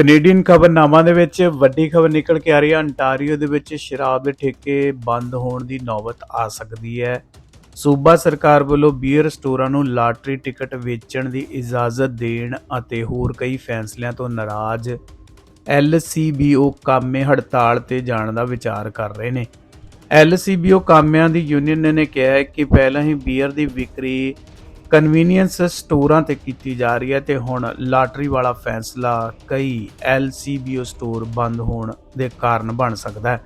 Canadian ਖਬਰਨਾਮਾ ਦੇ ਵਿੱਚ ਵੱਡੀ ਖਬਰ ਨਿਕਲ ਕੇ ਆ ਰਹੀ ਹੈ। ਅੰਟਾਰੀਓ ਦੇ ਵਿੱਚ ਸ਼ਰਾਬ ਦੇ ਠੇਕੇ ਬੰਦ ਹੋਣ ਦੀ ਨੌਬਤ ਆ ਸਕਦੀ ਹੈ। ਸੂਬਾ ਸਰਕਾਰ ਵੱਲੋਂ ਬੀਅਰ ਸਟੋਰਾਂ ਨੂੰ ਲਾਟਰੀ ਟਿਕਟ ਵੇਚਣ ਦੀ ਇਜਾਜ਼ਤ ਦੇਣ ਅਤੇ ਹੋਰ ਕਈ ਫੈਸਲਿਆਂ ਤੋਂ ਨਾਰਾਜ਼। LCBO ਕਾਮੇ ਹੜਤਾਲ ਤੇ ਜਾਣ ਦਾ ਵਿਚਾਰ ਕਰ ਰਹੇ ਨੇ। LCBO ਕਾਮਿਆਂ ਦੀ ਯੂਨੀਅਨ ਨੇ ਕਿਹਾ ਹੈ ਕਿ ਪਹਿਲਾਂ ਹੀ ਬੀਅਰ ਦੀ ਵਿਕਰੀ ਕਨਵੀਨੀਅੰਸ ਸਟੋਰਾਂ ਤੇ ਕੀਤੀ ਜਾ ਰਹੀ ਹੈ ਤੇ ਹੁਣ ਲਾਟਰੀ ਵਾਲਾ ਫੈਸਲਾ ਕਈ LCBO ਸਟੋਰ ਬੰਦ ਹੋਣ ਦੇ ਕਾਰਨ ਬਣ ਸਕਦਾ ਹੈ।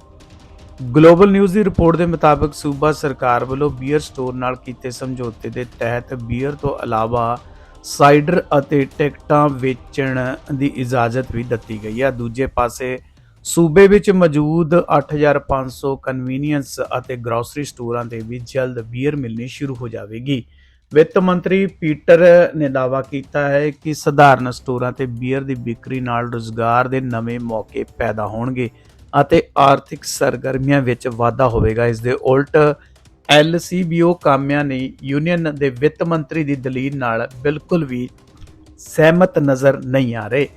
ਗਲੋਬਲ ਨਿਊਜ਼ ਦੀ ਰਿਪੋਰਟ ਦੇ ਮੁਤਾਬਕ ਸੂਬਾ ਸਰਕਾਰ ਵੱਲੋਂ ਬੀਅਰ ਸਟੋਰ ਨਾਲ ਕੀਤੇ ਸਮਝੌਤੇ ਦੇ ਤਹਿਤ ਬੀਅਰ ਤੋਂ ਇਲਾਵਾ ਸਾਈਡਰ ਅਤੇ ਟਿਕਟਾਂ ਵੇਚਣ ਦੀ ਇਜਾਜ਼ਤ ਵੀ ਦਿੱਤੀ ਗਈ ਹੈ। ਦੂਜੇ ਪਾਸੇ ਸੂਬੇ ਵਿੱਚ ਮੌਜੂਦ 8500 ਕਨਵੀਨੀਅੰਸ ਅਤੇ ਗਰੋਸਰੀ ਸਟੋਰਾਂ ਤੇ ਵੀ ਜਲਦ ਬੀਅਰ ਮਿਲਣੀ ਸ਼ੁਰੂ ਹੋ ਜਾਵੇਗੀ। ਵਿੱਤ ਮੰਤਰੀ ਪੀਟਰ ਨੇ ਦਾਅਵਾ ਕੀਤਾ ਹੈ ਕਿ ਸਧਾਰਨ ਸਟੋਰਾਂ ਤੇ ਬੀਅਰ ਦੀ ਵਿਕਰੀ ਨਾਲ ਰੋਜ਼ਗਾਰ ਦੇ ਨਵੇਂ ਮੌਕੇ ਪੈਦਾ ਹੋਣਗੇ ਅਤੇ ਆਰਥਿਕ ਸਰਗਰਮੀਆਂ ਵਿੱਚ ਵਾਧਾ ਹੋਵੇਗਾ। ਇਸ ਦੇ ਉਲਟ ਐਲਸੀਬੀਓ ਕਾਮਿਆਂ ਨੇ ਯੂਨੀਅਨ ਦੇ ਵਿੱਤ ਮੰਤਰੀ ਦੀ ਦਲੀਲ ਨਾਲ ਬਿਲਕੁਲ ਵੀ ਸਹਿਮਤ ਨਜ਼ਰ ਨਹੀਂ ਆ ਰਹੇ।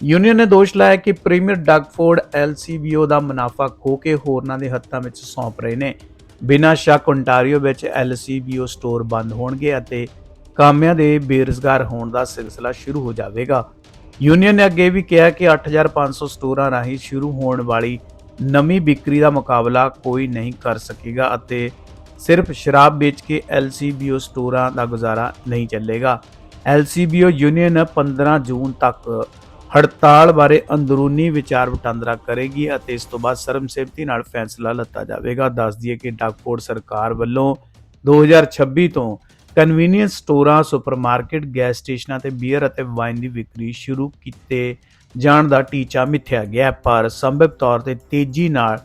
ਯੂਨੀਅਨ ਨੇ ਦੋਸ਼ ਲਾਇਆ ਕਿ ਪ੍ਰੀਮੀਅਰ ਡਗਫੋਰਡ ਐਲਸੀਬੀਓ ਦਾ ਮੁਨਾਫਾ ਖੋ ਕੇ ਹੋਰਨਾਂ ਦੇ ਹੱਥਾਂ ਵਿੱਚ ਸੌਂਪ ਰਹੇ ਨੇ। ਬਿਨਾਂ ਸ਼ੱਕ ਓਨਟਾਰੀਓ ਵਿੱਚ ਐਲਸੀਬੀਓ ਸਟੋਰ ਬੰਦ ਹੋਣਗੇ ਅਤੇ ਕਾਮਿਆਂ ਦੇ ਬੇਰੁਜ਼ਗਾਰ ਹੋਣ ਦਾ ਸਿਲਸਿਲਾ ਸ਼ੁਰੂ ਹੋ ਜਾਵੇਗਾ। ਯੂਨੀਅਨ ਨੇ ਅੱਗੇ ਵੀ ਕਿਹਾ ਕਿ 8500 ਸਟੋਰਾਂ ਰਾਹੀਂ ਸ਼ੁਰੂ ਹੋਣ ਵਾਲੀ ਨਵੀਂ ਵਿਕਰੀ ਦਾ ਮੁਕਾਬਲਾ ਕੋਈ ਨਹੀਂ ਕਰ ਸਕੇਗਾ ਅਤੇ ਸਿਰਫ ਸ਼ਰਾਬ ਵੇਚ ਕੇ ਐਲਸੀਬੀਓ ਸਟੋਰਾਂ ਦਾ ਗੁਜ਼ਾਰਾ ਨਹੀਂ ਚੱਲੇਗਾ। ਐਲਸੀਬੀਓ ਯੂਨੀਅਨ 15 ਜੂਨ ਤੱਕ ਹੜਤਾਲ ਬਾਰੇ ਅੰਦਰੂਨੀ ਵਿਚਾਰ ਵਟਾਂਦਰਾ ਕਰੇਗੀ ਅਤੇ ਇਸ ਤੋਂ ਬਾਅਦ ਸਰਬਸੰਮਤੀ ਨਾਲ ਫੈਸਲਾ ਲਿੱਤਾ ਜਾਵੇਗਾ। ਦੱਸ ਦਈਏ ਕਿ ਡਾਕਫੋਰਡ ਸਰਕਾਰ ਵੱਲੋਂ 2026 ਤੋਂ ਕਨਵੀਨੀਅੰਸ ਸਟੋਰਾਂ ਸੁਪਰਮਾਰਕਟ ਗੈਸ ਸਟੇਸ਼ਨਾਂ ਤੇ ਬੀਅਰ ਅਤੇ ਵਾਈਨ ਦੀ ਵਿਕਰੀ ਸ਼ੁਰੂ ਕੀਤੇ ਜਾਣ ਦਾ ਟੀਚਾ ਮਿੱਥਿਆ ਗਿਆ, ਪਰ ਸੰਭਵ ਤੌਰ ਤੇ ਤੇਜ਼ੀ ਨਾਲ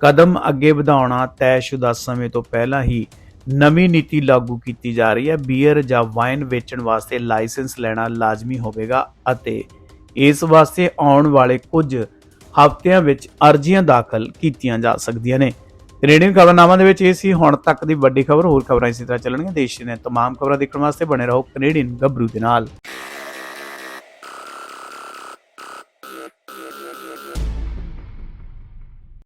ਕਦਮ ਅੱਗੇ ਵਧਾਉਣਾ ਤੈਅਸ਼ੁਦਾ ਸਮੇਂ ਤੋਂ ਪਹਿਲਾਂ ਹੀ ਨਵੀਂ ਨੀਤੀ ਲਾਗੂ ਕੀਤੀ ਜਾ ਰਹੀ ਹੈ। ਬੀਅਰ ਜਾਂ ਵਾਈਨ ਵੇਚਣ ਵਾਸਤੇ ਲਾਇਸੈਂਸ ਲੈਣਾ ਲਾਜ਼ਮੀ ਹੋਵੇਗਾ ਅਤੇ ਇਸ ਵਾਸਤੇ ਆਉਣ ਵਾਲੇ ਕੁਝ ਹਫ਼ਤਿਆਂ ਵਿੱਚ ਅਰਜ਼ੀਆਂ ਦਾਖਲ ਕੀਤੀਆਂ ਜਾ ਸਕਦੀਆਂ ਨੇ। ਕੈਨੇਡੀਅਨ ਖਬਰਨਾਮਾ ਦੇ ਵਿੱਚ ਇਹ ਸੀ, ਹੁਣ ਤੱਕ ਦੀ ਵੱਡੀ ਖਬਰ, ਹੋਰ ਖਬਰਾਂ ਇਸੇ ਤਰ੍ਹਾਂ ਚੱਲਣਗੀਆਂ। ਦੇਸ਼ ਦੀਆਂ ਤਮਾਮ ਖਬਰਾਂ ਦੇਖਣ ਵਾਸਤੇ ਬਣੇ ਰਹੋ, ਕੈਨੇਡੀਅਨ ਗੱਭਰੂ ਦੇ ਨਾਲ।